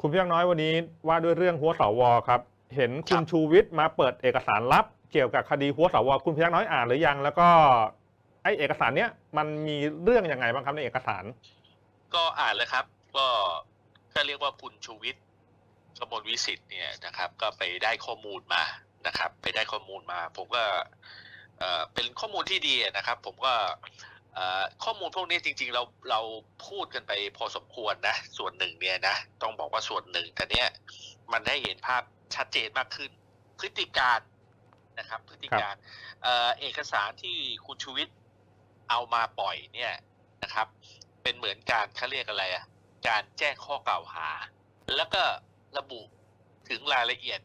คุณพี่ยักษ์น้อยวันนี้ว่าด้วยเรื่องหัวสวครับ เห็นคุณชูวิทย์มาเปิดเอกสารลับ เกี่ยวกับคดีหัวสวคุณพี่ยักษ์น้อยอ่านหรือยัง แล้วก็ไอเอกสารเนี้ยมันมีเรื่องยังไงบ้างครับในเอกสาร ก็อ่านเลยครับ ก็ก็เรียกว่าคุณชูวิทย์กมลวิสิทธิ์เนี่ยนะครับ ก็ไปได้ข้อมูลมานะครับ ไปได้ข้อมูลมา ผมก็เออเป็นข้อมูลที่ดีนะครับ ผมก็ ข้อมูลพวกนี้จริง ๆ เราเราพูดกันไปพอสมควรนะ ส่วนหนึ่งเนี่ยนะ ต้องบอกว่าส่วนหนึ่งแต่เนี้ยมันให้เห็นภาพชัดเจนมากขึ้น พฤติการนะครับ พฤติการเอ่อเอกสารที่คุณชูวิทย์เอามาปล่อยเนี่ยนะครับ เป็นเหมือนการเขาเรียกอะไรอะการแจ้งข้อกล่าวหา แล้วก็ระบุถึงรายละเอียด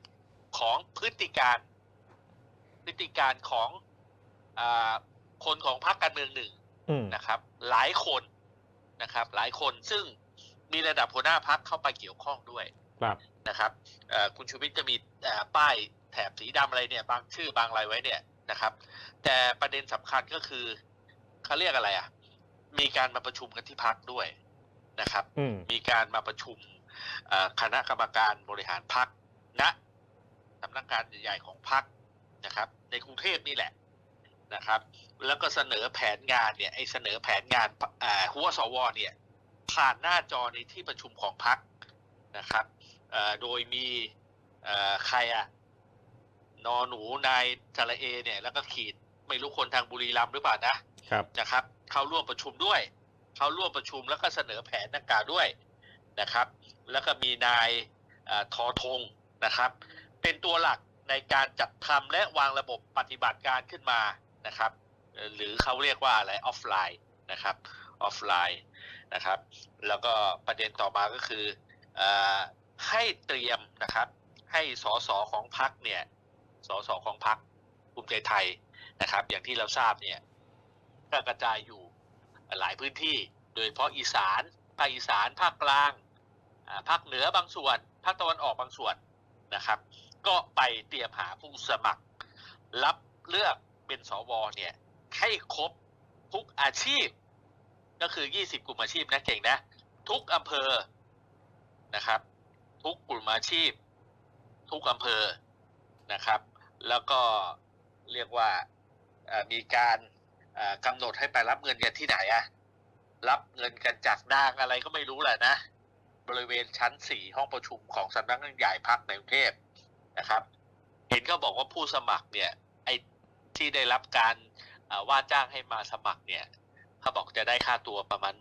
ของพฤติการพฤติการของอาคนของพรรคการเมืองหนึ่งอืม นะครับ หลายคนนะครับ หลายคนซึ่งมีระดับหัวหน้าพักเข้าไปเกี่ยวข้องด้วยครับนะครับเอ่อคุณชูวิทย์จะมีเอ่อป้ายแถบสีดำอะไรเนี่ย บางชื่อบางอะไรไว้เนี่ยนะครับ แต่ประเด็นสำคัญก็คือเขาเรียกอะไรอะ มีการมาประชุมกันที่พักด้วยนะครับอืมมีการมาประชุมเอ่อคณะกรรมการบริหารพักณสำนักงานใหญ่ๆของพักนะครับ ในกรุงเทพนี่แหละ นะครับ แล้วก็เสนอแผนงานเนี่ยไอ้เสนอแผนงานอ่าหัวสวเนี่ยผ่านหน้าจอในที่ประชุมของพักนะครับเอ่อโดยมีเอ่อใครอะนอหนูนายจระเอเนี่ยแล้วก็ขีดไม่รู้คนทางบุรีรัมย์หรือเปล่านะครับนะครับ เข้าร่วมประชุมด้วย เข้าร่วมประชุมแล้วก็เสนอแผนดังกล่าวด้วยนะครับ แล้วก็มีนายเออทอทงนะครับ เป็นตัวหลักในการจัดทำและวางระบบปฏิบัติการขึ้นมา นะครับ หรือเขาเรียกว่าอะไรออฟไลน์นะครับออฟไลน์นะครับ แล้วก็ประเด็นต่อมาก็คืออให้เตรียมนะครับ ให้สสของพักเนี่ยสสของพักภูมิใจไทยนะครับ อย่างที่เราทราบเนี่ยกกระจายอยู่หลายพื้นที่ โดยเฉพาะอีสานภาคอีสานภาคกลางภาคเหนือบางส่วนภาคตะวันออกบางส่วนนะครับ ก็ไปเตรียมหาผู้สมัคร รับเลือก เป็นสวเนี่ยให้ครบทุกอาชีพ ก็คือ 20 กลุ่มอาชีพนะเก่งนะ ทุกอำเภอนะครับ ทุกกลุ่มอาชีพ ทุกอำเภอนะครับ แล้วก็เรียกว่ามีการกำหนดให้ไปรับเงินกันที่ไหนอะรับเงินกันจากนางอะไรก็ไม่รู้แหละนะ บริเวณชั้นสี่ห้องประชุมของสำนักงานใหญ่พักในกรุงเทพนะครับ เห็นก็บอกว่าผู้สมัครเนี่ย ที่ได้รับการว่าจ้างให้มาสมัครเนี่ยเขาบอกจะได้ค่าตัวประมาณ